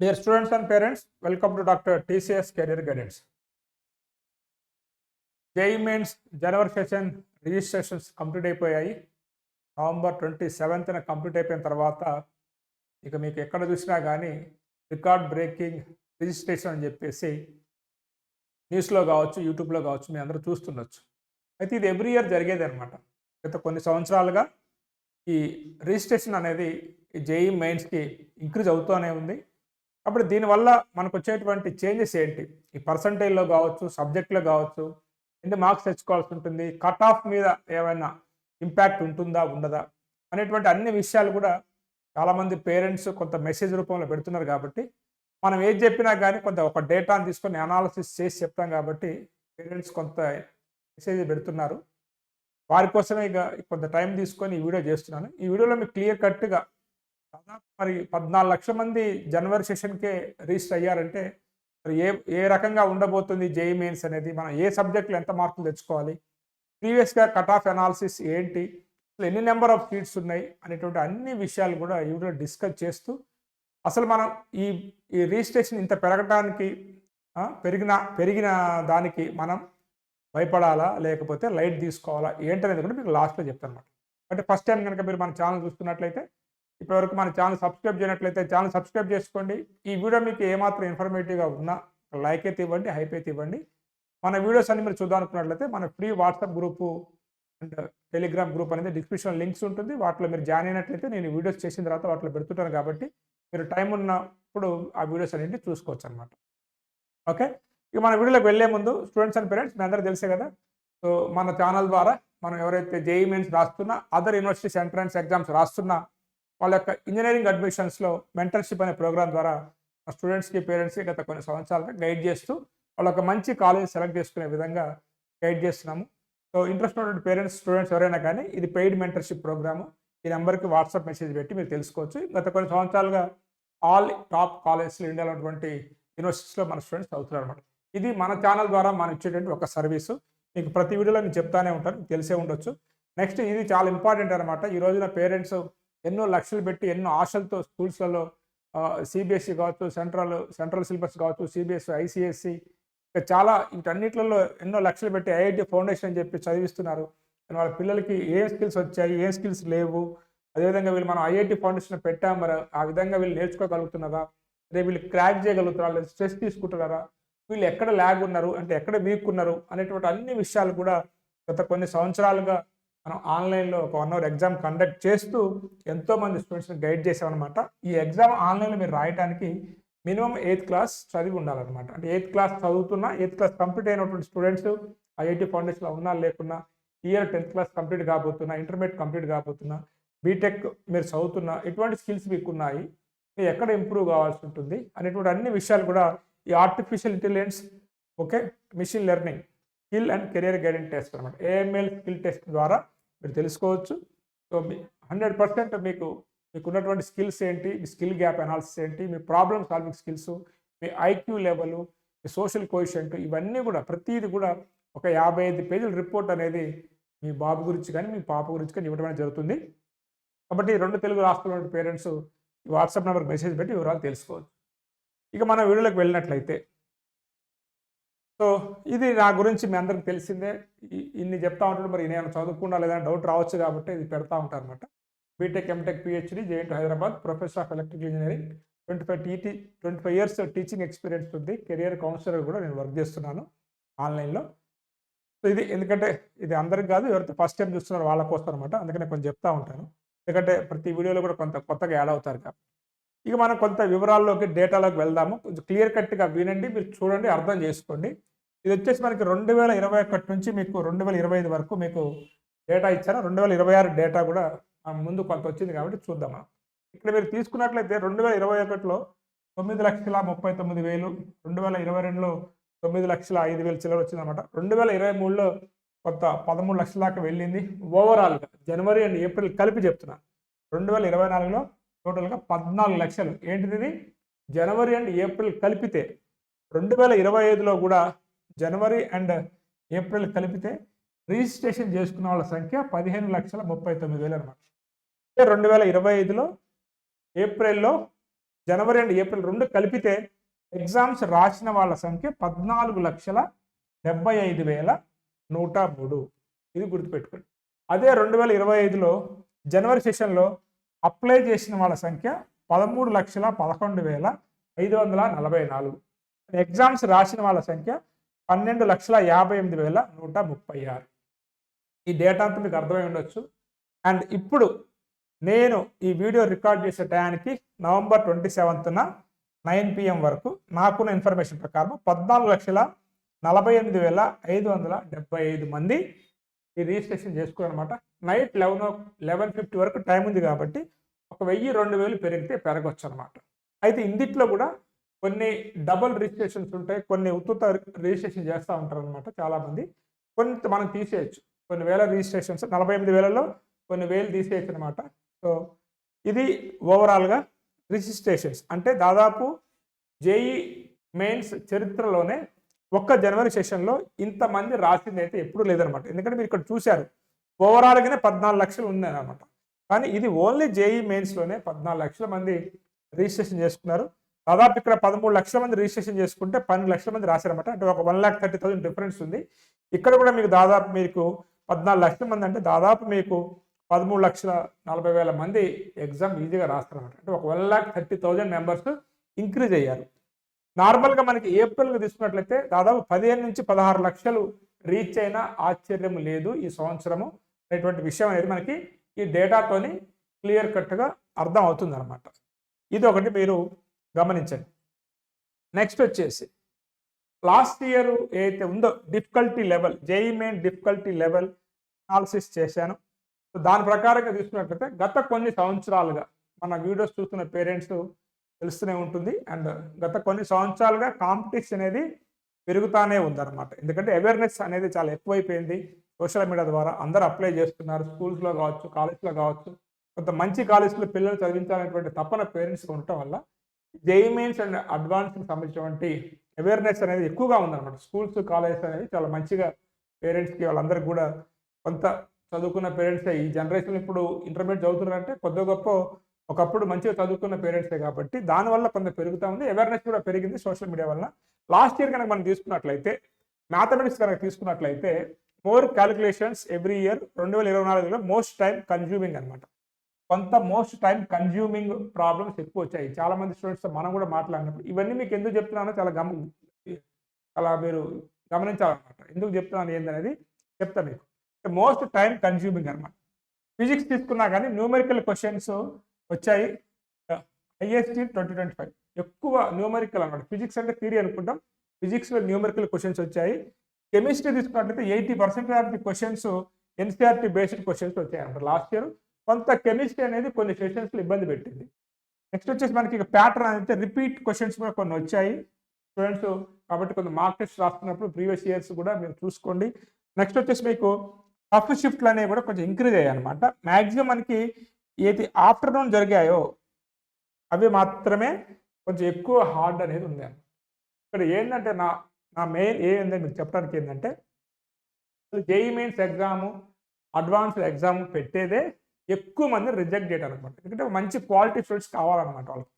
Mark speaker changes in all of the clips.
Speaker 1: Dear students and parents welcome to doctor TCS career guidance JEE mains January session registrations complete అయిపోయాయి. November twenty సెవెంత్న complete అయిపోయిన తర్వాత ఇక మీకు ఎక్కడ చూసినా కానీ రికార్డ్ బ్రేకింగ్ రిజిస్ట్రేషన్ అని చెప్పేసి న్యూస్లో కావచ్చు యూట్యూబ్లో కావచ్చు మీ అందరూ చూస్తుండొచ్చు. అయితే ఇది ఎవ్రీ ఇయర్ జరిగేది అనమాట గత కొన్ని సంవత్సరాలుగా ఈ రిజిస్ట్రేషన్ అనేది జేఈ మెయిన్స్కి ఇంక్రీజ్ అవుతూనే ఉంది. కాబట్టి దీనివల్ల మనకు వచ్చేటువంటి చేంజెస్ ఏంటి? ఈ పర్సంటేజ్లో కావచ్చు సబ్జెక్ట్లో కావచ్చు ఎన్ని మార్క్స్ తెచ్చుకోవాల్సి ఉంటుంది కట్ ఆఫ్ మీద ఏమైనా ఇంపాక్ట్ ఉంటుందా ఉండదా అనేటువంటి అన్ని విషయాలు కూడా చాలామంది పేరెంట్స్ కొంత మెసేజ్ రూపంలో పెడుతున్నారు కాబట్టి మనం ఏది చెప్పినా కానీ కొంత ఒక డేటాను తీసుకొని అనాలిసిస్ చేసి చెప్తాం కాబట్టి పేరెంట్స్ కొంత మెసేజ్ పెడుతున్నారు. వారి కోసమే ఇక కొంత టైం తీసుకొని ఈ వీడియో చేస్తున్నాను. ఈ వీడియోలో మీకు క్లియర్ కట్గా దాదాపు మరి పద్నాలుగు లక్షల మంది జనవరి సెషన్కే రిజిస్టర్ అయ్యారంటే మరి ఏ ఏ రకంగా ఉండబోతుంది జేఈ మెయిన్స్ అనేది మనం ఏ సబ్జెక్టులు ఎంత మార్కులు తెచ్చుకోవాలి ప్రీవియస్గా కట్ ఆఫ్ అనాలిసిస్ ఏంటి అసలు ఎన్ని నెంబర్ ఆఫ్ సీట్స్ ఉన్నాయి అనేటువంటి అన్ని విషయాలు కూడా ఈ వీడియో డిస్కస్ చేస్తూ అసలు మనం ఈ ఈ రిజిస్ట్రేషన్ ఇంత పెరగడానికి పెరిగిన పెరిగిన దానికి మనం భయపడాలా లేకపోతే లైట్ తీసుకోవాలా ఏంటనేది కూడా మీకు లాస్ట్లో చెప్తాను అనమాట అంటే ఫస్ట్ టైం కనుక మీరు మన ఛానల్ చూస్తున్నట్లయితే ఇప్పటివరకు మన ఛానల్ సబ్స్క్రైబ్ చేయనట్లయితే ఛానల్ సబ్స్క్రైబ్ చేసుకోండి. ఈ వీడియో మీకు ఏమాత్రం ఇన్ఫర్మేటివ్గా ఉన్నా లైక్ అయితే ఇవ్వండి హైప్ అయితే ఇవ్వండి. మన వీడియోస్ అన్ని మీరు చూద్దామనుకున్నట్లయితే మన free WhatsApp group and Telegram group అనేది డిస్క్రిప్షన్ లింక్స్ ఉంటుంది. వాటిలో మీరు జాయిన్ అయినట్లయితే నేను వీడియోస్ చేసిన తర్వాత వాటిలో పెడుతుంటాను కాబట్టి మీరు టైం ఉన్నప్పుడు ఆ వీడియోస్ అనేవి చూసుకోవచ్చు అనమాట ఓకే ఇక మన వీడియోలోకి వెళ్ళే ముందు స్టూడెంట్స్ అండ్ పేరెంట్స్ మీ అందరూ తెలుసే కదా? సో మన ఛానల్ ద్వారా మనం ఎవరైతే జేఈ మెయిన్స్ రాస్తున్నా అదర్ యూనివర్సిటీస్ ఎంట్రన్స్ ఎగ్జామ్స్ రాస్తున్నా వాళ్ళ యొక్క ఇంజనీరింగ్ అడ్మిషన్స్లో మెంటర్షిప్ అనే ప్రోగ్రామ్ ద్వారా స్టూడెంట్స్కి పేరెంట్స్కి గత కొన్ని సంవత్సరాలుగా గైడ్ చేస్తూ వాళ్ళ ఒక మంచి కాలేజ్ సెలెక్ట్ చేసుకునే విధంగా గైడ్ చేస్తున్నాము. సో ఇంట్రెస్ట్ ఉన్నటువంటి పేరెంట్స్ స్టూడెంట్స్ ఎవరైనా కానీ ఇది పెయిడ్ మెంటర్షిప్ ప్రోగ్రాము. ఈ నెంబర్కి వాట్సాప్ మెసేజ్ పెట్టి మీరు తెలుసుకోవచ్చు. గత కొన్ని సంవత్సరాలుగా ఆల్ టాప్ కాలేజ్లో ఇండియాలో ఉన్నటువంటి యూనివర్సిటీస్లో మన స్టూడెంట్స్ చదువుతున్నారు అనమాట ఇది మన ఛానల్ ద్వారా మనం ఇచ్చేటువంటి ఒక సర్వీసు. మీకు ప్రతి వీడియోలో నేను చెప్తానే ఉంటాను. తెలిసే ఉండొచ్చు. నెక్స్ట్ ఇది చాలా ఇంపార్టెంట్ అనమాట ఈ రోజున పేరెంట్స్ ఎన్నో లక్షలు పెట్టి ఎన్నో ఆశలతో స్కూల్స్లలో సిబిఎస్ఈ కావచ్చు సెంట్రల్ సెంట్రల్ సిలబస్ కావచ్చు సిబిఎస్ఈ ఐసిఎస్సి ఇంకా చాలా వీటన్నిటిలో ఎన్నో లక్షలు పెట్టి ఐఐటి ఫౌండేషన్ అని చెప్పి చదివిస్తున్నారు. వాళ్ళ పిల్లలకి ఏ స్కిల్స్ వచ్చాయి ఏ స్కిల్స్ లేవు. అదేవిధంగా వీళ్ళు మనం ఐఐటి ఫౌండేషన్ పెట్టాం మరి ఆ విధంగా వీళ్ళు నేర్చుకోగలుగుతున్నారా? రేపు వీళ్ళు క్రాక్ చేయగలుగుతారా లేదా స్ట్రెస్ తీసుకుంటున్నారా? వీళ్ళు ఎక్కడ ల్యాగ్ ఉన్నారు అంటే ఎక్కడ వీక్ ఉన్నారు అనేటువంటి అన్ని విషయాలు కూడా గత కొన్ని సంవత్సరాలుగా మనం ఆన్లైన్లో ఒక వన్ అవర్ ఎగ్జామ్ కండక్ట్ చేస్తూ ఎంతోమంది స్టూడెంట్స్ని గైడ్ చేసామన్నమాట. ఈ ఎగ్జామ్ ఆన్లైన్లో మీరు రాయడానికి మినిమం ఎయిత్ క్లాస్ చదివి ఉండాలన్నమాట. అంటే ఎయిత్ క్లాస్ చదువుతున్నా ఎయిత్ క్లాస్ కంప్లీట్ అయినటువంటి స్టూడెంట్స్ ఐఐటి ఫౌండేషన్లో ఉన్నా లేకున్నా ఇయర్ టెన్త్ క్లాస్ కంప్లీట్ కాబోతున్నా ఇంటర్మీడియట్ కంప్లీట్ కాబోతున్నా బీటెక్ మీరు చదువుతున్నా ఎటువంటి స్కిల్స్ మీకు ఉన్నాయి మీరు ఎక్కడ ఇంప్రూవ్ కావాల్సి ఉంటుంది అనేటువంటి అన్ని విషయాలు కూడా ఈ artificial intelligence okay machine learning skill and career guidance test అనమాట ఏఎంఎల్ స్కిల్ టెస్ట్ ద్వారా మీరు తెలుసుకోవచ్చు. సో మీ హండ్రెడ్ పర్సెంట్ మీకు మీకు ఉన్నటువంటి స్కిల్స్ ఏంటి? మీ స్కిల్ గ్యాప్ అనాలిసిస్ ఏంటి? మీ ప్రాబ్లమ్ సాల్వింగ్ స్కిల్స్ మీ ఐక్యూ లెవెల్ మీ సోషల్ కోయిషెంట్ ఇవన్నీ కూడా ప్రతిదీ కూడా ఒక యాభై ఐదు పేజీల రిపోర్ట్ అనేది మీ బాబు గురించి కానీ మీ పాప గురించి కానీ ఇవ్వడం జరుగుతుంది. కాబట్టి రెండు తెలుగు రాష్ట్రాల పేరెంట్స్ ఈ వాట్సాప్ నెంబర్కి మెసేజ్ పెట్టి వివరాలు తెలుసుకోవచ్చు. ఇక మనం వీడియోలోకి వెళ్ళినట్లయితే సో ఇది నా గురించి మీ అందరికి తెలిసిందే. ఇన్ని చెప్తా ఉంటాడు మరి నేను చదువుకున్నా లేదా డౌట్ రావచ్చు కాబట్టి ఇది పెడతా ఉంటాను అనమాట BTech MTech PhD JN Hyderabad professor of electrical engineering twenty five TT twenty five years teaching experience ఉంది. కెరియర్ కౌన్సిలర్ కూడా నేను వర్క్ చేస్తున్నాను ఆన్లైన్లో సో ఇది ఎందుకంటే ఇది అందరికి కాదు ఎవరైతే ఫస్ట్ టైం చూస్తున్నారో వాళ్ళ కోసం అనమాట అందుకనే కొంచెం చెప్తా ఉంటాను. ఎందుకంటే ప్రతి వీడియోలో కూడా కొంత కొత్తగా యాడ్ అవుతారు కాబట్టి. ఇక మనం కొంత వివరాల్లోకి డేటాలోకి వెళ్దాము. కొంచెం క్లియర్ కట్గా వినండి మీరు చూడండి అర్థం చేసుకోండి. ఇది వచ్చేసి మనకి రెండు వేల ఇరవై ఒకటి నుంచి మీకు రెండు వేల ఇరవై ఐదు వరకు మీకు డేటా ఇచ్చారు. రెండు వేల ఇరవై ఆరు డేటా కూడా ముందు కొంత వచ్చింది కాబట్టి చూద్దాం మనం. ఇక్కడ మీరు తీసుకున్నట్లయితే రెండు వేల ఇరవై ఒకటిలో తొమ్మిది లక్షల ముప్పై తొమ్మిది వేలు రెండు వేల ఇరవై రెండులో తొమ్మిది లక్షల ఐదు వేలు చిల్లర వచ్చిందన్నమాట. రెండు వేల ఇరవై మూడులో కొంత పదమూడు లక్షల దాకా వెళ్ళింది. ఓవరాల్గా జనవరి అండ్ ఏప్రిల్ కలిపి చెప్తున్నా. రెండు వేల ఇరవై నాలుగులో టోటల్గా పద్నాలుగు లక్షలు. ఏంటిది జనవరి అండ్ ఏప్రిల్ కలిపితే రెండు వేల ఇరవై ఐదులో కూడా జనవరి అండ్ ఏప్రిల్ కలిపితే రిజిస్ట్రేషన్ చేసుకున్న వాళ్ళ సంఖ్య పదిహేను లక్షల ముప్పై తొమ్మిది వేలు అనమాట రెండు వేల ఇరవై ఐదులో ఏప్రిల్లో జనవరి అండ్ ఏప్రిల్ రెండు కలిపితే ఎగ్జామ్స్ రాసిన వాళ్ళ సంఖ్య పద్నాలుగు లక్షల డెబ్బై ఐదు వేల నూట మూడు. ఇది గుర్తుపెట్టుకోండి. అదే రెండు వేల ఇరవై ఐదులో జనవరి సెషన్లో అప్లై చేసిన వాళ్ళ సంఖ్య పదమూడు లక్షల పదకొండు వేల ఐదు వందల నలభై నాలుగు. ఎగ్జామ్స్ రాసిన వాళ్ళ సంఖ్య పన్నెండు లక్షల యాభై ఎనిమిది వేల నూట ముప్పై ఆరు. ఈ డేటా అంతా మీకు అర్థమై ఉండొచ్చు. అండ్ ఇప్పుడు నేను ఈ వీడియో రికార్డ్ చేసే టయానికి నవంబర్ ట్వంటీ సెవెంత్న నైన్ పిఎం వరకు నాకున్న ఇన్ఫర్మేషన్ ప్రకారం పద్నాలుగు లక్షల నలభై ఎనిమిది వేల ఐదు వందల డెబ్బై ఐదు మంది ఈ రిజిస్ట్రేషన్ చేసుకోవాలన్నమాట. నైట్ లెవెన్ లెవెన్ ఫిఫ్టీ వరకు టైం ఉంది కాబట్టి ఒక వెయ్యి రెండు వేలు పెరిగితే పెరగచ్చు అనమాట అయితే ఇందిట్లో కూడా కొన్ని డబుల్ రిజిస్ట్రేషన్స్ ఉంటాయి కొన్ని ఉత్తుత రిజిస్ట్రేషన్ చేస్తూ ఉంటారు అనమాట చాలామంది. కొంత మనం తీసేయచ్చు. కొన్ని వేల రిజిస్ట్రేషన్స్ నలభై ఎనిమిది వేలలో కొన్ని వేలు తీసేయచ్చు అనమాట సో ఇది ఓవరాల్గా రిజిస్ట్రేషన్స్. అంటే దాదాపు జేఈ మెయిన్స్ చరిత్రలోనే ఒక్క జనవరి సెషన్లో ఇంతమంది రాసింది అయితే ఎప్పుడూ లేదనమాట. ఎందుకంటే మీరు ఇక్కడ చూశారు ఓవరాల్గానే పద్నాలుగు లక్షలు ఉంది అనమాట కానీ ఇది ఓన్లీ జేఈ మెయిన్స్లోనే పద్నాలుగు లక్షల మంది రిజిస్ట్రేషన్ చేసుకున్నారు. దాదాపు ఇక్కడ పదమూడు లక్షల మంది రిజిస్ట్రేషన్ చేసుకుంటే పన్నెండు లక్షల మంది రాశారన్నమాట. అంటే ఒక one lakh thirty thousand difference ఉంది. ఇక్కడ కూడా మీకు దాదాపు మీకు పద్నాలుగు లక్షల మంది అంటే దాదాపు మీకు పదమూడు లక్షల నలభై వేల మంది ఎగ్జామ్ ఈజీగా రాస్తారన్నమాట. అంటే ఒక one lakh thirty thousand members increase అయ్యారు. నార్మల్గా మనకి ఏప్రిల్కి తీసుకున్నట్లయితే దాదాపు పదిహేను నుంచి పదహారు లక్షలు రీచ్ అయిన ఆశ్చర్యం లేదు ఈ సంవత్సరము అనేటువంటి విషయం అనేది మనకి ఈ డేటాతోని క్లియర్ కట్గా అర్థం అవుతుంది అనమాట ఇది ఒకటి మీరు గమనించండి. నెక్స్ట్ వచ్చేసి లాస్ట్ ఇయర్ ఏదైతే ఉందో difficulty level JEE main difficulty level analysis చేశాను. సో దాని ప్రకారంగా తీసుకున్నట్లయితే గత కొన్ని సంవత్సరాలుగా మన వీడియోస్ చూస్తున్న పేరెంట్స్ తెలుస్తూనే ఉంటుంది. అండ్ గత కొన్ని సంవత్సరాలుగా కాంపిటీషన్ అనేది పెరుగుతానే ఉందన్నమాట. ఎందుకంటే అవేర్నెస్ అనేది చాలా ఎక్కువైపోయింది. సోషల్ మీడియా ద్వారా అందరూ అప్లై చేస్తున్నారు. స్కూల్స్లో కావచ్చు కాలేజ్లో కావచ్చు. కొంత మంచి కాలేజ్లో పిల్లలు చదివించాలనేటువంటి తప్పన పేరెంట్స్ ఉండటం వల్ల జేఈ మెయిన్స్ అండ్ అడ్వాన్స్కి సంబంధించినటువంటి అవేర్నెస్ అనేది ఎక్కువగా ఉందన్నమాట. స్కూల్స్ కాలేజెస్ అనేది చాలా మంచిగా పేరెంట్స్కి వాళ్ళందరికీ కూడా కొంత చదువుకున్న పేరెంట్స్ ఈ జనరేషన్ ఇప్పుడు ఇంటర్మీడియట్ చదువుతున్నారంటే కొద్ది గొప్ప ఒకప్పుడు మంచిగా చదువుకున్న పేరెంట్సే కాబట్టి దానివల్ల కొంత పెరుగుతూ ఉంది. అవేర్నెస్ కూడా పెరిగింది సోషల్ మీడియా వల్ల లాస్ట్ ఇయర్ కనుక మనం తీసుకున్నట్లయితే మ్యాథమెటిక్స్ కనుక తీసుకున్నట్లయితే మోర్ క్యాలిక్యులేషన్స్ ఎవ్రీ ఇయర్ రెండు వేల ఇరవై నాలుగులో మోస్ట్ టైం కన్జ్యూమింగ్ అనమాట కొంత మోస్ట్ టైం కన్జ్యూమింగ్ ప్రాబ్లమ్స్ ఎక్కువ వచ్చాయి. చాలా మంది స్టూడెంట్స్ మనం కూడా మాట్లాడినప్పుడు ఇవన్నీ మీకు ఎందుకు చెప్తున్నానో చాలా గమ చాలా మీరు గమనించాలన్నమాట. ఎందుకు చెప్తున్నాను ఏందనేది చెప్తా మీకు. మోస్ట్ టైం కన్జ్యూమింగ్ అనమాట ఫిజిక్స్ తీసుకున్నా కానీ న్యూమెరికల్ క్వశ్చన్స్ వచ్చాయి. IST twenty twenty five. ఎక్కువ న్యూమెరికల్ అనమాట ఫిజిక్స్ అంటే థియరీ అనుకుంటాం. ఫిజిక్స్లో న్యూమెరికల్ క్వశ్చన్స్ వచ్చాయి. కెమిస్ట్రీ తీసుకున్నట్లయితే eighty percent of the questions NCERT based questions వచ్చాయి అనమాట లాస్ట్ ఇయర్. కొంత కెమిస్ట్రీ అనేది కొన్ని సెషన్స్లో ఇబ్బంది పెట్టింది. నెక్స్ట్ వచ్చేసి మనకి ఇక ప్యాటర్న్ అయితే రిపీట్ క్వశ్చన్స్ కూడా కొన్ని వచ్చాయి. స్టూడెంట్స్ కాబట్టి కొన్ని మార్క్ టెస్ట్ రాస్తున్నప్పుడు ప్రీవియస్ ఇయర్స్ కూడా మీరు చూసుకోండి. నెక్స్ట్ వచ్చేసి మీకు టఫ్ షిఫ్ట్లు అనేవి కూడా కొంచెం ఇంక్రీజ్ అయ్యాయి అనమాట మ్యాక్సిమం మనకి ఏది ఆఫ్టర్నూన్ జరిగాయో అవి మాత్రమే కొంచెం ఎక్కువ హార్డ్ అనేది ఉంది ఇక్కడ ఏంటంటే నా నా మెయిన్ ఏంటంటే మీకు చెప్పడానికి ఏంటంటే JEE mains exam advanced exam పెట్టేదే ఎక్కువ మంది రిజెక్ట్ చేయడం అనమాట ఎందుకంటే మంచి క్వాలిటీ స్టూడెంట్స్ కావాలన్నమాట వాళ్ళకి.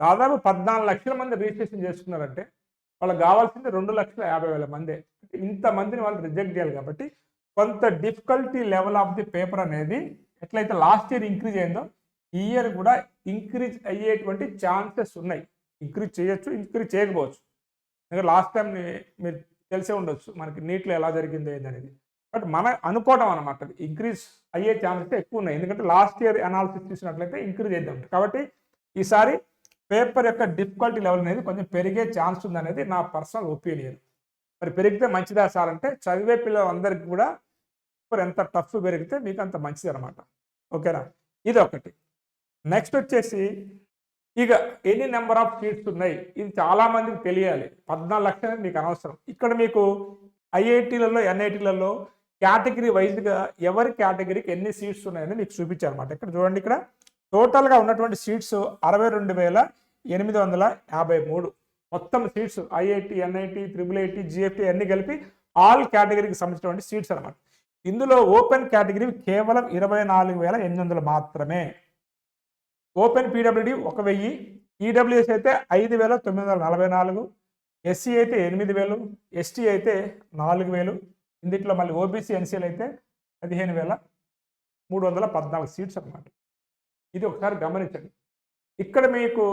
Speaker 1: దాదాపు పద్నాలుగు లక్షల మంది రిజిస్ట్రేషన్ చేసుకున్నారంటే వాళ్ళకి కావాల్సింది రెండు లక్షల యాభై వేల మంది. ఇంతమందిని వాళ్ళు రిజెక్ట్ చేయాలి కాబట్టి కొంత difficulty level of the paper అనేది ఎట్లయితే లాస్ట్ ఇయర్ ఇంక్రీజ్ అయిందో ఈ ఇయర్ కూడా ఇంక్రీజ్ అయ్యేటువంటి ఛాన్సెస్ ఉన్నాయి. ఇంక్రీజ్ చేయొచ్చు ఇంక్రీజ్ చేయకపోవచ్చు. ఎందుకంటే లాస్ట్ టైం మీరు తెలిసే ఉండొచ్చు మనకి నీట్లో ఎలా జరిగింది ఏందనేది బట్ మన అనుకోవడం అనమాట ఇంక్రీజ్ అయ్యే ఛాన్సెస్ ఎక్కువ ఉన్నాయి. ఎందుకంటే లాస్ట్ ఇయర్ అనాలిసిస్ చూసినట్లయితే ఇంక్రీజ్ చేద్దాం కాబట్టి ఈసారి పేపర్ యొక్క డిఫికల్టీ లెవెల్ అనేది కొంచెం పెరిగే ఛాన్స్ ఉందనేది నా పర్సనల్ ఒపీనియన్ మరి పెరిగితే మంచిదా సార్? అంటే చదివే పిల్లలందరికీ కూడా పేపర్ ఎంత టఫ్ పెరిగితే మీకు అంత మంచిది అనమాట ఓకేనా? ఇది ఒకటి నెక్స్ట్ వచ్చేసి ఇక ఎన్ని నెంబర్ ఆఫ్ సీట్స్ ఉన్నాయి? ఇది చాలామందికి తెలియాలి. పద్నాలుగు లక్షలు మీకు అనవసరం. ఇక్కడ మీకు ఐఐటీలలో ఎన్ఐటీలలో కేటగిరీ వైజ్గా ఎవరి కేటగిరీకి ఎన్ని సీట్స్ ఉన్నాయని మీకు చూపించారన్నమాట. ఇక్కడ చూడండి ఇక్కడ. టోటల్గా ఉన్నటువంటి సీట్స్ అరవై రెండు వేల ఎనిమిది వందల యాభై మూడు. మొత్తం seats IIT NIT triple IT GFT అన్ని కలిపి ఆల్ కేటగిరీకి సంబంధించినటువంటి సీట్స్ అనమాట ఇందులో ఓపెన్ కేటగిరీ కేవలం ఇరవై నాలుగు వేల ఎనిమిది వందలు మాత్రమే. ఓపెన్ పీడబ్ల్యూడి ఒక వెయ్యి ఈడబ్ల్యూఎస్ అయితే ఐదు వేల తొమ్మిది వందల నలభై నాలుగు ఎస్సీ అయితే ఎనిమిది వేలు ఎస్టీ అయితే నాలుగు వేలు. ఇందుట్లో మళ్ళీ ఓబీసీ ఎన్సీఎల్ అయితే పదిహేను వేల మూడు వందల పద్నాలుగు సీట్స్ అన్నమాట. ఇది ఒకసారి గమనించండి. ఇక్కడ మీకు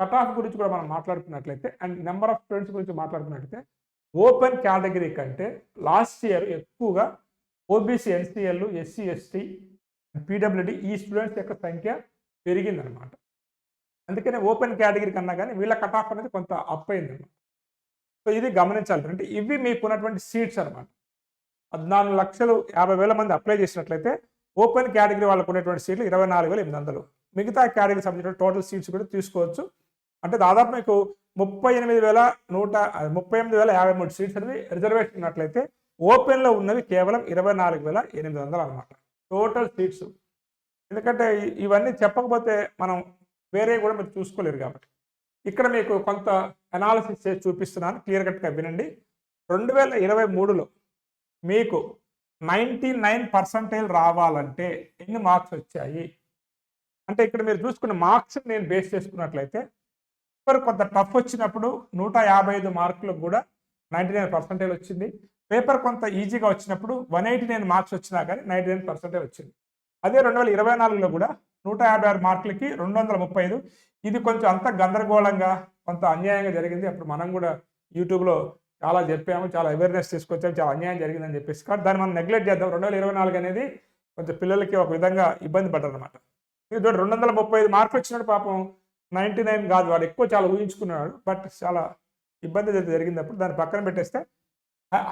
Speaker 1: కట్ ఆఫ్ గురించి కూడా మనం మాట్లాడుకున్నట్లయితే అండ్ నెంబర్ ఆఫ్ స్టూడెంట్స్ గురించి మాట్లాడుకున్నట్లయితే ఓపెన్ కేటగిరీ కంటే లాస్ట్ ఇయర్ ఎక్కువగా OBC NCL SC ST PWD ఈ స్టూడెంట్స్ యొక్క సంఖ్య పెరిగిందనమాట అందుకనే ఓపెన్ కేటగిరీ కన్నా కానీ వీళ్ళ కట్ ఆఫ్ అనేది కొంత అప్ అయిందనమాట సో ఇది గమనించాలి. అంటే ఇవి మీకు ఉన్నటువంటి సీట్స్ అనమాట పద్నాలుగు లక్షలు యాభై వేల మంది అప్లై చేసినట్లయితే ఓపెన్ కేటగిరీ వాళ్ళకు ఉన్నటువంటి సీట్లు ఇరవై నాలుగు వేల ఎనిమిది వందలు. మిగతా కేటగిరీ సంబంధించిన టోటల్ సీట్స్ కూడా తీసుకోవచ్చు. అంటే దాదాపు మీకు ముప్పై ఎనిమిది వేల నూట ముప్పై ఎనిమిది వేల యాభై మూడు సీట్స్ అనేది రిజర్వేషన్ ఉన్నట్లయితే ఓపెన్లో ఉన్నవి కేవలం ఇరవై నాలుగు వేల ఎనిమిది వందలు అనమాట టోటల్ సీట్స్. ఎందుకంటే ఇవన్నీ చెప్పకపోతే మనం వేరే కూడా మీరు చూసుకోలేరు కాబట్టి. ఇక్కడ మీకు కొంత అనాలిసిస్ చేసి చూపిస్తున్నాను. క్లియర్ కట్గా వినండి. రెండు వేల ఇరవై మూడులో మీకు నైంటీ నైన్ పర్సంటేజ్ రావాలంటే ఎన్ని మార్క్స్ వచ్చాయి? అంటే ఇక్కడ మీరు చూసుకున్న మార్క్స్ నేను బేస్ చేసుకున్నట్లయితే పేపర్ కొంత టఫ్ వచ్చినప్పుడు నూట యాభై ఐదు మార్కులకు కూడా నైంటీ నైన్ పర్సెంటేజ్ వచ్చింది. పేపర్ కొంత ఈజీగా వచ్చినప్పుడు వన్ ఎయిటీ నైన్ మార్క్స్ వచ్చినా కానీ నైంటీ నైన్ పర్సెంటేజ్ వచ్చింది. అదే రెండు వేల ఇరవై నాలుగులో కూడా నూట యాభై ఆరు మార్కులకి రెండు వందల ముప్పై ఐదు. ఇది కొంచెం అంత గందరగోళంగా కొంత అన్యాయంగా జరిగింది. అప్పుడు మనం కూడా యూట్యూబ్లో చాలా చెప్పాము చాలా అవేర్నెస్ తీసుకొచ్చాము చాలా అన్యాయం జరిగిందని చెప్పేసి. కాబట్టి దాన్ని మనం నెగ్లెక్ట్ చేద్దాం. రెండు వేల ఇరవై నాలుగు అనేది కొంచెం పిల్లలకి ఒక విధంగా ఇబ్బంది పడ్డారనమాట ఇది చూడండి రెండు వందల ముప్పై ఐదు మార్కులు వచ్చినాడు పాపం నైంటీ నైన్ కాదు వాడు. ఎక్కువ చాలా ఊహించుకున్నాడు బట్ చాలా ఇబ్బంది అయితే జరిగింది అప్పుడు దాన్ని పక్కన పెట్టేస్తే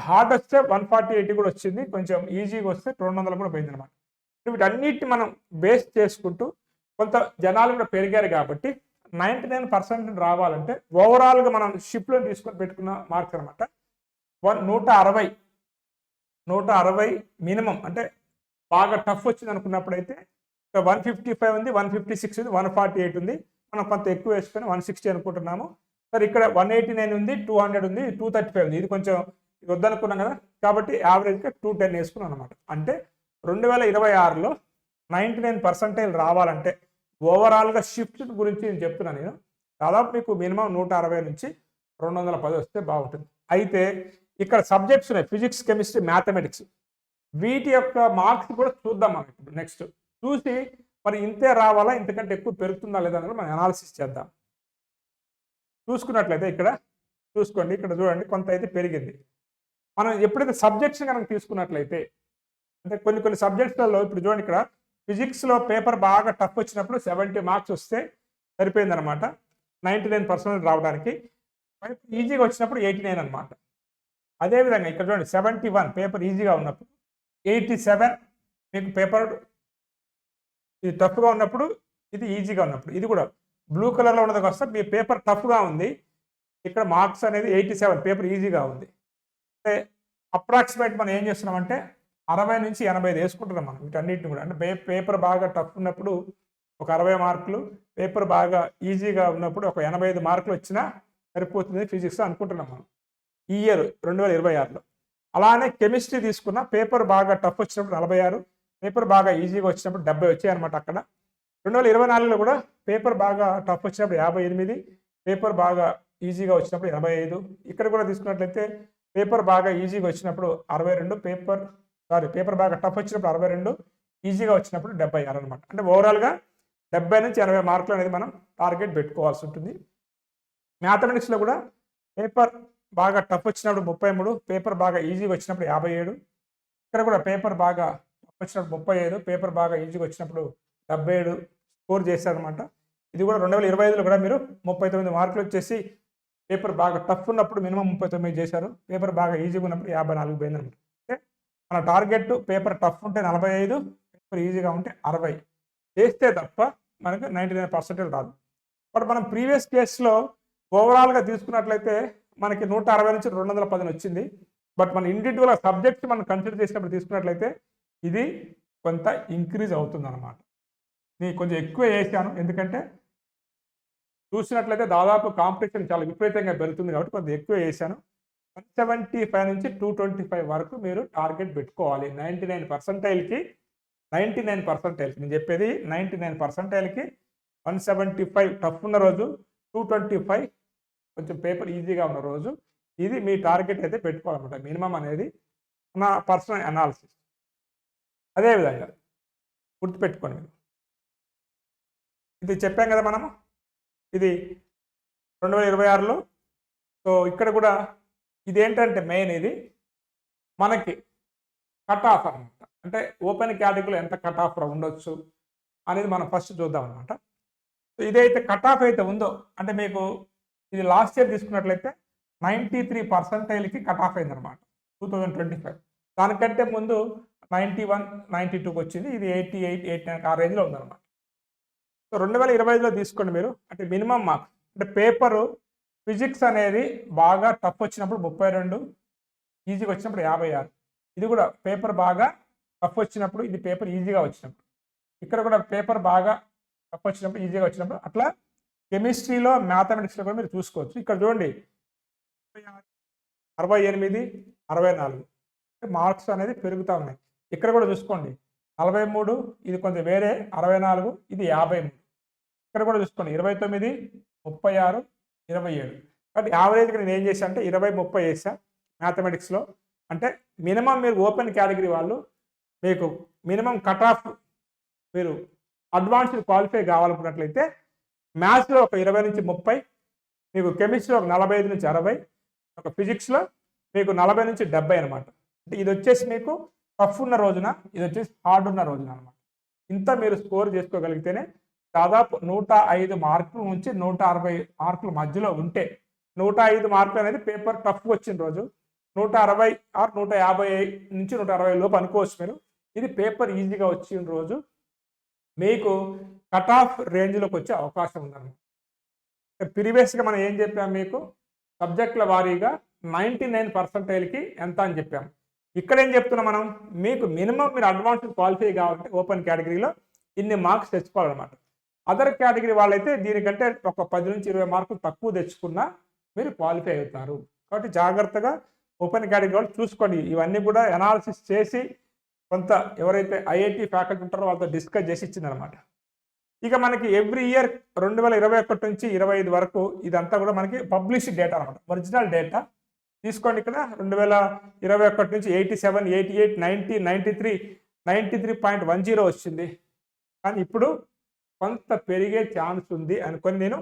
Speaker 1: హార్డ్ వస్తే వన్ ఫార్టీ ఎయిటీ కూడా వచ్చింది. కొంచెం ఈజీగా వస్తే రెండు వందలు కూడా పోయింది అనమాట వీటన్నిటిని మనం బేస్ చేసుకుంటూ కొంత జనాలు కూడా పెరిగారు కాబట్టి నైంటీ నైన్ పర్సెంట్ రావాలంటే ఓవరాల్గా మనం షిప్లో తీసుకొని పెట్టుకున్న మార్క్స్ అనమాట వన్ నూట అరవై నూట అరవై మినిమం అంటే బాగా టఫ్ వచ్చింది అనుకున్నప్పుడైతే వన్ ఫిఫ్టీ ఫైవ్ ఉంది వన్ ఫిఫ్టీ సిక్స్ ఉంది వన్ ఫార్టీ ఎయిట్ ఉంది. మనం కొంత ఎక్కువ వేసుకొని వన్ సిక్స్టీ అనుకుంటున్నాము. సరే ఇక్కడ వన్ ఎయిటీ నైన్ ఉంది టూ హండ్రెడ్ ఉంది టూ థర్టీ ఫైవ్ ఉంది. ఇది కొంచెం ఇది వద్దనుకున్నాం కదా కాబట్టి యావరేజ్గా టూ టెన్ వేసుకున్నాం అనమాట అంటే రెండు వేల ఇరవై ఆరులో నైంటీ నైన్ పర్సెంటేజ్ రావాలంటే ఓవరాల్గా షిఫ్ట్ గురించి నేను చెప్తున్నాను నేను. దాదాపు మీకు మినిమం నూట అరవై నుంచి రెండు వందల పది వస్తే బాగుంటుంది. అయితే ఇక్కడ సబ్జెక్ట్స్ ఉన్నాయి ఫిజిక్స్ కెమిస్ట్రీ మ్యాథమెటిక్స్ వీటి యొక్క మార్క్స్ కూడా చూద్దాం మనం ఇప్పుడు నెక్స్ట్ చూసి మరి ఇంతే రావాలా ఇంతకంటే ఎక్కువ పెరుగుతుందా లేదా అనేది మనం అనాలిసిస్ చేద్దాం. చూసుకున్నట్లయితే ఇక్కడ చూసుకోండి ఇక్కడ చూడండి కొంత అయితే పెరిగింది. మనం ఎప్పుడైతే సబ్జెక్ట్స్ కనుక తీసుకున్నట్లయితే అంటే కొన్ని కొన్ని సబ్జెక్ట్స్లలో ఇప్పుడు చూడండి ఇక్కడ ఫిజిక్స్లో పేపర్ బాగా టఫ్ వచ్చినప్పుడు సెవెంటీ మార్క్స్ వస్తే సరిపోయిందనమాట నైంటీ నైన్ పర్సెంట్ రావడానికి ఈజీగా వచ్చినప్పుడు ఎయిటీ నైన్ అనమాట అదేవిధంగా ఇక్కడ చూడండి సెవెంటీ వన్ పేపర్ ఈజీగా ఉన్నప్పుడు ఎయిటీ సెవెన్ మీకు పేపర్ ఇది టఫ్గా ఉన్నప్పుడు ఇది ఈజీగా ఉన్నప్పుడు. ఇది కూడా బ్లూ కలర్లో ఉన్నది వస్తే మీ పేపర్ టఫ్గా ఉంది. ఇక్కడ మార్క్స్ అనేది ఎయిటీ సెవెన్ పేపర్ ఈజీగా ఉంది. అప్రాక్సిమేట్ మనం ఏం చేస్తున్నామంటే అరవై నుంచి ఎనభై ఐదు వేసుకుంటున్నాం మనం వీటన్నిటిని కూడా. అంటే పేపర్ బాగా టఫ్ ఉన్నప్పుడు ఒక అరవై మార్కులు పేపర్ బాగా ఈజీగా ఉన్నప్పుడు ఒక ఎనభై ఐదు మార్కులు వచ్చినా సరిపోతుంది ఫిజిక్స్ అనుకుంటున్నాం మనం. ఈ ఇయర్ రెండు వేల ఇరవై ఆరులో. అలానే కెమిస్ట్రీ తీసుకున్న పేపర్ బాగా టఫ్ వచ్చినప్పుడు నలభై ఆరు పేపర్ బాగా ఈజీగా వచ్చినప్పుడు డెబ్బై వచ్చాయి అనమాట అక్కడ. రెండు వేల ఇరవై నాలుగులో కూడా పేపర్ బాగా టఫ్ వచ్చినప్పుడు యాభై ఎనిమిది పేపర్ బాగా ఈజీగా వచ్చినప్పుడు ఎనభై ఐదు. ఇక్కడ కూడా తీసుకున్నట్లయితే పేపర్ బాగా ఈజీగా వచ్చినప్పుడు అరవై రెండు పేపర్ సారీ పేపర్ బాగా టఫ్ వచ్చినప్పుడు అరవై రెండు ఈజీగా వచ్చినప్పుడు డెబ్బై ఆరు అనమాట అంటే ఓవరాల్గా డెబ్బై నుంచి ఎనభై మార్కులు అనేది మనం టార్గెట్ పెట్టుకోవాల్సి ఉంటుంది. మ్యాథమెటిక్స్లో కూడా పేపర్ బాగా టఫ్ వచ్చినప్పుడు ముప్పై మూడు పేపర్ బాగా ఈజీగా వచ్చినప్పుడు యాభై ఏడు ఇక్కడ కూడా పేపర్ బాగా టఫ్ వచ్చినప్పుడు ముప్పై ఐదు పేపర్ బాగా ఈజీగా వచ్చినప్పుడు డెబ్బై ఏడు స్కోర్ చేశారనమాట ఇది కూడా రెండు వేల ఇరవై ఐదులో కూడా మీరు ముప్పై తొమ్మిది మార్కులు వచ్చేసి పేపర్ బాగా టఫ్ ఉన్నప్పుడు మినిమం ముప్పై తొమ్మిది చేశారు. పేపర్ బాగా ఈజీగా ఉన్నప్పుడు యాభై నాలుగు పోయింది అనమాట అంటే మన టార్గెట్ పేపర్ టఫ్ ఉంటే నలభై ఐదు పేపర్ ఈజీగా ఉంటే అరవై. చేస్తే తప్ప మనకు నైంటీ నైన్ పర్సెంటేజ్ రాదు. బట్ మనం ప్రీవియస్ కేసులో ఓవరాల్గా తీసుకున్నట్లయితే మనకి నూట అరవై నుంచి రెండు వందల పదిని వచ్చింది. బట్ మన ఇండివిజువల్ సబ్జెక్ట్స్ మనం కన్సిడర్ చేసినప్పుడు తీసుకున్నట్లయితే ఇది కొంత ఇంక్రీజ్ అవుతుంది అనమాట నేను కొంచెం ఎక్కువ వేసాను. ఎందుకంటే చూసినట్లయితే దాదాపు కాంపిటీషన్ చాలా విపరీతంగా పెరుగుతుంది కాబట్టి కొంత ఎక్కువ వేసాను వన్ సెవెంటీ ఫైవ్ నుంచి టూ ట్వంటీ ఫైవ్ వరకు మీరు టార్గెట్ పెట్టుకోవాలి. నైంటీ నైన్ పర్సంటైల్కి నైంటీ నైన్ పర్సంటైల్కి నేను చెప్పేది నైంటీ నైన్ పర్సంటైల్కి వన్ సెవెంటీ ఫైవ్ టఫ్ ఉన్న రోజు టూ ట్వంటీ ఫైవ్ కొంచెం పేపర్ ఈజీగా ఉన్న రోజు ఇది మీ టార్గెట్ అయితే పెట్టుకోవాలన్నమాట. మినిమం అనేది నా పర్సనల్ అనాలిసిస్ అదేవిధంగా గుర్తుపెట్టుకోండి మీరు. ఇది చెప్పాం కదా మనము? ఇది రెండు వేల ఇరవై ఆరులో. సో ఇక్కడ కూడా ఇది ఏంటంటే మెయిన్ ఇది. మనకి కట్ ఆఫ్ అనమాట. అంటే ఓపెన్ కేటగిరీలో ఎంత కట్ ఆఫ్ ఉండొచ్చు అనేది మనం ఫస్ట్ చూద్దాం అనమాట. సో ఇదైతే కట్ ఆఫ్ అయితే ఉందో అంటే మీకు ఇది లాస్ట్ ఇయర్ తీసుకున్నట్లయితే నైంటీ త్రీ పర్సంటైల్కి కట్ ఆఫ్ అయిందనమాట. Two thousand twenty five. దానికంటే ముందు నైంటీ వన్ నైంటీ టూకి వచ్చింది. ఇది ఎయిటీ ఎయిట్ ఎయిట్ నైన్ ఆ రేంజ్లో ఉందన్నమాట. సో రెండు వేల ఇరవై ఐదులో తీసుకోండి మీరు. అంటే మినిమం మార్క్స్. అంటే పేపరు ఫిజిక్స్ అనేది బాగా టఫ్ వచ్చినప్పుడు ముప్పై రెండు ఈజీగా వచ్చినప్పుడు యాభై ఆరు. ఇది కూడా పేపర్ బాగా టఫ్ వచ్చినప్పుడు ఇది పేపర్ ఈజీగా వచ్చినప్పుడు. ఇక్కడ కూడా పేపర్ బాగా టఫ్ వచ్చినప్పుడు ఈజీగా వచ్చినప్పుడు అట్లా కెమిస్ట్రీలో మ్యాథమెటిక్స్లో కూడా మీరు చూసుకోవచ్చు. ఇక్కడ చూడండి. అరవై ఎనిమిది అరవై నాలుగు. మార్క్స్ అనేది పెరుగుతూ ఉన్నాయి. ఇక్కడ కూడా చూసుకోండి. నలభై మూడు ఇది కొంచెం వేరే. అరవై నాలుగు ఇది యాభై మూడు. ఇక్కడ కూడా చూసుకోండి. ఇరవై తొమ్మిది ముప్పై ఆరు ఇరవై ఏడు. కాబట్టి యావరేజ్గా నేను ఏం చేశాను అంటే ఇరవై ముప్పై వేసా మ్యాథమెటిక్స్లో అంటే మినిమం మీరు ఓపెన్ కేటగిరీ వాళ్ళు మీకు మినిమం కట్ ఆఫ్ మీరు అడ్వాన్స్డ్ క్వాలిఫై కావాలనుకున్నట్లయితే మ్యాథ్స్లో ఒక ఇరవై నుంచి ముప్పై మీకు కెమిస్ట్రీలో ఒక నలభై ఐదు నుంచి అరవై ఒక ఫిజిక్స్లో మీకు నలభై నుంచి డెబ్బై అనమాట అంటే ఇది వచ్చేసి మీకు టఫ్ ఉన్న రోజున ఇది వచ్చేసి హార్డ్ ఉన్న రోజున అనమాట ఇంత మీరు స్కోర్ చేసుకోగలిగితేనే దాదాపు నూట ఐదు మార్కుల నుంచి నూట అరవై మార్కుల మధ్యలో ఉంటే నూట ఐదు మార్కులు అనేది పేపర్ టఫ్ వచ్చిన రోజు నూట అరవై ఆర్ నూట యాభై నుంచి నూట అరవై లోపు అనుకోవచ్చు మీరు. ఇది పేపర్ ఈజీగా వచ్చిన రోజు. మీకు కట్ ఆఫ్ రేంజ్లోకి వచ్చే అవకాశం ఉందన్నమాట. ప్రీవియస్గా మనం ఏం చెప్పాం మీకు? సబ్జెక్టుల వారీగా నైంటీ నైన్ పర్సెంటైల్కి ఎంత అని చెప్పాం. ఇక్కడ ఏం చెప్తున్నాం మనం? మీకు మినిమం మీరు అడ్వాన్స్ క్వాలిఫై కావాలంటే ఓపెన్ కేటగిరీలో ఇన్ని మార్క్స్ తెచ్చుకోవాలన్నమాట. అదర్ కేటగిరీ వాళ్ళైతే దీనికంటే ఒక పది నుంచి ఇరవై మార్కులు తక్కువ తెచ్చుకున్నా మీరు క్వాలిఫై అవుతారు. కాబట్టి జాగ్రత్తగా ఓపెన్ కేటగిరీ వాళ్ళు చూసుకోండి. ఇవన్నీ కూడా అనాలిసిస్ చేసి కొంత ఎవరైతే ఐఐటి ఫ్యాకల్టీ ఉంటారో వాళ్ళతో డిస్కస్ చేసి ఇచ్చిందనమాట ఇక మనకి ఎవ్రీ ఇయర్ రెండు వేల ఇరవై ఒకటి నుంచి ఇరవై ఐదు వరకు ఇదంతా కూడా మనకి పబ్లిష్ డేటా అనమాట ఒరిజినల్ డేటా తీసుకోండి ఇక్కడ. రెండు వేల ఇరవై ఒకటి నుంచి eighty seven eighty eight ninety ninety three ninety three point one zero వచ్చింది. కానీ ఇప్పుడు కొంత పెరిగే ఛాన్స్ ఉంది అనుకొని నేను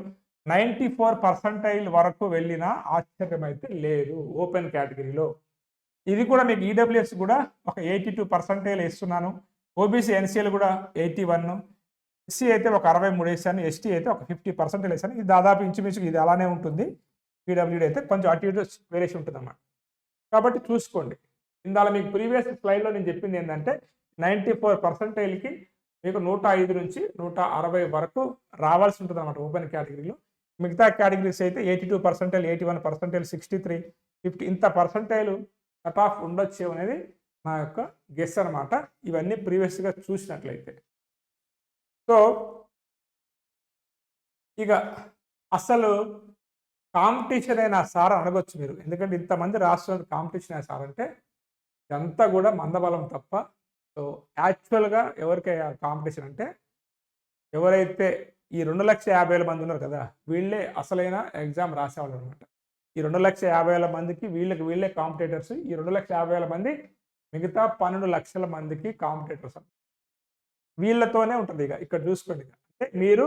Speaker 1: నైంటీ ఫోర్ పర్సంటైల్ వరకు వెళ్ళిన ఆశ్చర్యం అయితే లేదు ఓపెన్ కేటగిరీలో. ఇది కూడా మీకు ఈడబ్ల్యూఎస్ కూడా ఒక ఎయిటీ టూ పర్సంటైల్ వేస్తున్నాను. ఓబీసీ ఎన్సీఎల్ కూడా ఎయిటీ వన్. ఎస్సీ అయితే ఒక అరవై మూడు వేసాను. ఎస్టీ అయితే ఒక ఫిఫ్టీ పర్సెంటేజ్ వేసాను. ఇది దాదాపు ఇంచుమించు ఇది అలానే ఉంటుంది. పీడబ్ల్యూడీ అయితే కొంచెం అటు ఇటు వేరియేషన్ ఉంటుంది అన్నమాట కాబట్టి చూసుకోండి. ఇందాల మీకు ప్రీవియస్ స్లైడ్లో నేను చెప్పింది ఏంటంటే నైంటీ ఫోర్ పర్సెంటైల్కి మీకు నూట ఐదు నుంచి నూట అరవై వరకు రావాల్సి ఉంటుంది అనమాట ఓపెన్ కేటగిరీలో. మిగతా కేటగిరీస్ అయితే eighty two percentile eighty one percentile sixty three fifty ఇంత పర్సెంటైల్ కట్ ఆఫ్ ఉండొచ్చు అనేది నా యొక్క గెస్ అనమాట ఇవన్నీ ప్రీవియస్గా చూసినట్లయితే. సో ఇక అసలు కాంపిటీషన్ అయిన సార్ అనగొచ్చు మీరు. ఎందుకంటే ఇంతమంది రాష్ట్రంలో కాంపిటీషన్ అయిన సార్ అంటే ఇదంతా కూడా మందబలం తప్ప సో యాక్చువల్గా ఎవరికి కాంపిటీషన్ అంటే ఎవరైతే ఈ రెండు లక్షల యాభై వేల మంది ఉన్నారు కదా వీళ్ళే అసలైన ఎగ్జామ్ రాసేవాళ్ళు అనమాట ఈ రెండు లక్షల యాభై వేల మందికి వీళ్ళకి వీళ్ళే కాంపిటేటర్స్ ఈ రెండు లక్షల యాభై వేల మంది మిగతా పన్నెండు లక్షల మందికి కాంపిటేటర్స్ వీళ్ళతోనే ఉంటుంది ఇక ఇక్కడ చూసుకోండి అంటే మీరు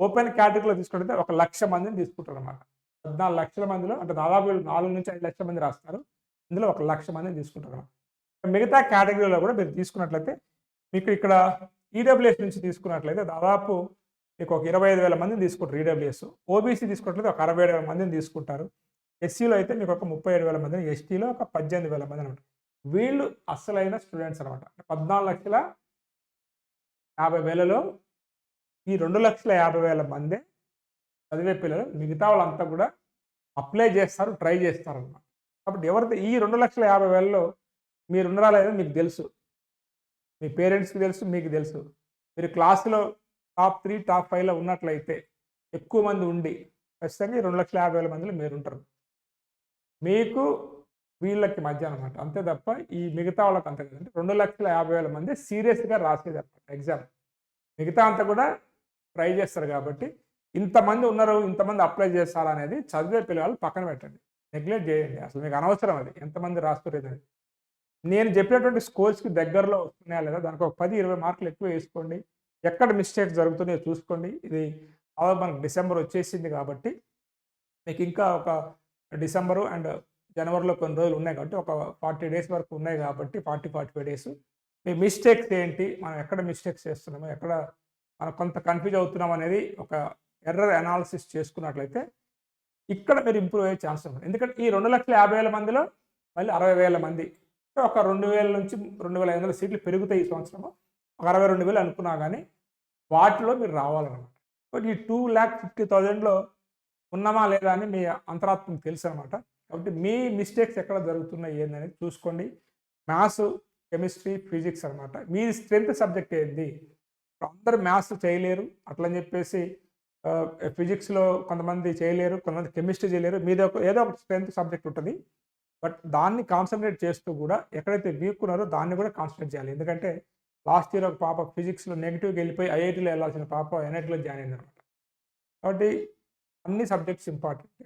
Speaker 1: ఓపెన్ కేటగిరీలో తీసుకుంటే ఒక లక్ష మందిని తీసుకుంటారు అనమాట పద్నాలుగు లక్షల మందిలో అంటే దాదాపు నాలుగు నుంచి ఐదు లక్షల మంది రాస్తారు. ఇందులో ఒక లక్ష మందిని తీసుకుంటారు అన్నమాట. మిగతా కేటగిరీలో కూడా మీరు తీసుకున్నట్లయితే మీకు ఇక్కడ ఈడబ్ల్యూఎస్ నుంచి తీసుకున్నట్లయితే దాదాపు మీకు ఒక ఇరవై ఐదు వేల మందిని తీసుకుంటారు ఈడబ్ల్యూఎస్ ఓబీసీ తీసుకున్నట్లయితే ఒక అరవై ఏడు వేల మందిని తీసుకుంటారు. ఎస్సీలో అయితే మీకు ఒక ముప్పై ఏడు వేల మందిని ఎస్టీలో ఒక పద్దెనిమిది వేల మంది అనమాట. వీళ్ళు అసలైన స్టూడెంట్స్ అనమాట. పద్నాలుగు లక్షల యాభై వేలలో ఈ రెండు లక్షల యాభై వేల మందే చదివే పిల్లలు మిగతా వాళ్ళంతా కూడా అప్లై చేస్తారు ట్రై చేస్తారు అనమాట కాబట్టి ఎవరైతే ఈ రెండు లక్షల యాభై వేలలో మీరు ఉన్నారా లేదా మీకు తెలుసు. మీ పేరెంట్స్కి తెలుసు మీకు తెలుసు. మీరు క్లాసులో టాప్ త్రీ టాప్ ఫైవ్లో ఉన్నట్లయితే ఎక్కువ మంది ఉండి ఖచ్చితంగా రెండు లక్షల యాభై వేల మందిలో మీరు ఉంటారు మీకు వీళ్ళకి మధ్య అనమాట అంతే తప్ప ఈ మిగతా వాళ్ళకి అంత కదంటే రెండు లక్షల యాభై వేల మంది సీరియస్గా రాసేది అనమాట ఎగ్జామ్. మిగతా అంతా కూడా ట్రై చేస్తారు కాబట్టి ఇంతమంది ఉన్నారు ఇంతమంది అప్లై చేస్తారనేది చదివే పిల్లలు పక్కన పెట్టండి. నెగ్లెక్ట్ చేయండి. అసలు మీకు అనవసరం అది. ఎంతమంది రాస్తున్నారు నేను చెప్పినటువంటి స్కోర్స్కి దగ్గరలో వస్తున్నాయా లేదా? దానికి ఒక పది ఇరవై మార్కులు ఎక్కువ వేసుకోండి. ఎక్కడ మిస్టేక్స్ జరుగుతున్నాయో చూసుకోండి. ఇది మనకు డిసెంబర్ వచ్చేసింది కాబట్టి మీకు ఇంకా ఒక డిసెంబరు అండ్ జనవరిలో కొన్ని రోజులు ఉన్నాయి కాబట్టి ఒక ఫార్టీ డేస్ వరకు ఉన్నాయి కాబట్టి ఫార్టీ ఫార్టీ ఫైవ్ డేస్. మీ మిస్టేక్స్ ఏంటి? మనం ఎక్కడ మిస్టేక్స్ చేస్తున్నామో ఎక్కడ మనం కొంత కన్ఫ్యూజ్ అవుతున్నాం అనేది ఒక ఎర్రర్ అనాలిసిస్ చేసుకున్నట్లయితే ఇక్కడ మీరు ఇంప్రూవ్ అయ్యే ఛాన్స్ ఉంటుంది. ఎందుకంటే ఈ రెండు లక్షల యాభై వేల మందిలో మళ్ళీ అరవై వేల మంది ఒక రెండు వేల నుంచి రెండు వేల ఐదు వందల సీట్లు పెరుగుతాయి ఈ సంవత్సరం ఒక అరవై రెండు వేలు అనుకున్నా కానీ వాటిలో మీరు రావాలన్నమాట. బట్ ఈ టూ ల్యాక్ ఫిఫ్టీ థౌజండ్లో ఉన్నామా లేదా అని మీ అంతరాత్మకు తెలుసు అనమాట కాబట్టి మీ మిస్టేక్స్ ఎక్కడ జరుగుతున్నాయి ఏందనేది చూసుకోండి. మ్యాథ్స్ కెమిస్ట్రీ ఫిజిక్స్ అనమాట మీ స్ట్రెంత్ సబ్జెక్ట్ ఏంది? అందరూ మ్యాథ్స్ చేయలేరు. అట్లని చెప్పేసి ఫిజిక్స్లో కొంతమంది చేయలేరు కొంతమంది కెమిస్ట్రీ చేయలేరు. మీద ఏదో ఒక స్ట్రెంత్ సబ్జెక్ట్ ఉంటుంది. బట్ దాన్ని కాన్సన్ట్రేట్ చేస్తూ కూడా ఎక్కడైతే వీక్ ఉన్నారో దాన్ని కూడా కాన్సన్ట్రేట్ చేయాలి. ఎందుకంటే లాస్ట్ ఇయర్ ఒక పాప ఫిజిక్స్లో నెగిటివ్గా వెళ్ళిపోయి ఐఐటీలో వెళ్ళాల్సిన పాప ఎన్ఐటీలో జాయిన్ అయింది అనమాట కాబట్టి అన్ని సబ్జెక్ట్స్ ఇంపార్టెంట్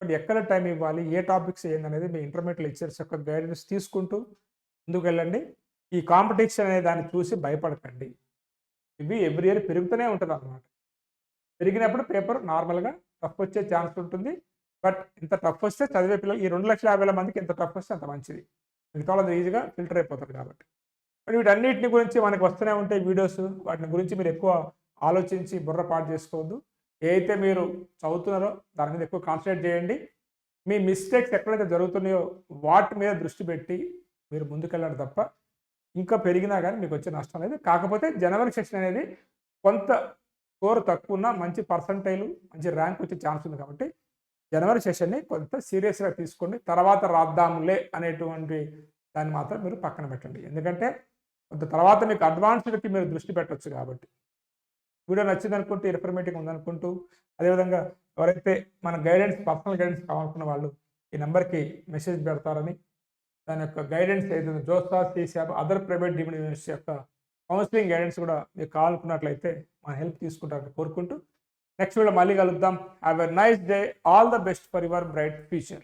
Speaker 1: బట్ ఎక్కడ టైం ఇవ్వాలి? ఏ టాపిక్స్ ఏందనేది మీ ఇంటర్మీడియట్ లెక్చర్స్ యొక్క గైడెన్స్ తీసుకుంటూ ముందుకు వెళ్ళండి. ఈ కాంపిటీషన్ అనే దాన్ని చూసి భయపడకండి. ఇవి ఎవ్రీ ఇయర్ పెరుగుతూనే ఉంటుంది అన్నమాట పెరిగినప్పుడు పేపర్ నార్మల్గా టఫ్ వచ్చే ఛాన్స్ ఉంటుంది. బట్ ఇంత టఫ్ వస్తే చదివే పిల్లలు ఈ రెండు లక్షల యాభై వేల మందికి ఎంత టఫ్ వస్తే అంత మంచిది. మిగతా వాళ్ళందరూ ఈజీగా ఫిల్టర్ అయిపోతారు కాబట్టి. మరి వీటన్నిటిని గురించి మనకు వస్తూనే ఉంటాయి వీడియోస్ వాటిని గురించి మీరు ఎక్కువ ఆలోచించి బుర్ర పాటు చేసుకోవద్దు. ఏదైతే మీరు చదువుతున్నారో దాని మీద ఎక్కువ కాన్సన్ట్రేట్ చేయండి. మీ మిస్టేక్స్ ఎక్కడైతే జరుగుతున్నాయో వాటి మీద దృష్టి పెట్టి మీరు ముందుకెళ్ళండి తప్ప ఇంకా పెరిగినా కానీ మీకు వచ్చే నష్టం లేదు కాకపోతే జనవరి సెక్షన్ అనేది కొంత స్కోర్ తక్కువ ఉన్న మంచి పర్సంటైలు మంచి ర్యాంక్ వచ్చే ఛాన్స్ ఉంది కాబట్టి జనవరి సెషన్ని కొంత సీరియస్గా తీసుకోండి. తర్వాత రాద్దాంలే అనేటువంటి దాన్ని మాత్రం మీరు పక్కన పెట్టండి. ఎందుకంటే కొంత తర్వాత మీకు అడ్వాన్స్డ్కి మీరు దృష్టి పెట్టవచ్చు కాబట్టి. వీడియో నచ్చింది అనుకుంటూ ఇన్ఫర్మేటివ్ ఉందనుకుంటూ అదేవిధంగా ఎవరైతే మన గైడెన్స్ పర్సనల్ గైడెన్స్ కావాలనుకున్న వాళ్ళు ఈ నెంబర్కి మెసేజ్ పెడతారని దాని యొక్క గైడెన్స్ ఏదైనా JoSAA CSAB other private deemed university యొక్క కౌన్సిలింగ్ గైడెన్స్ కూడా మీకు కావాలనుకున్నట్లయితే మన హెల్ప్ తీసుకుంటారని కోరుకుంటూ నెక్స్ట్ వీడియో మళ్ళీ కలుద్దాం. Have a nice day all the best for your bright future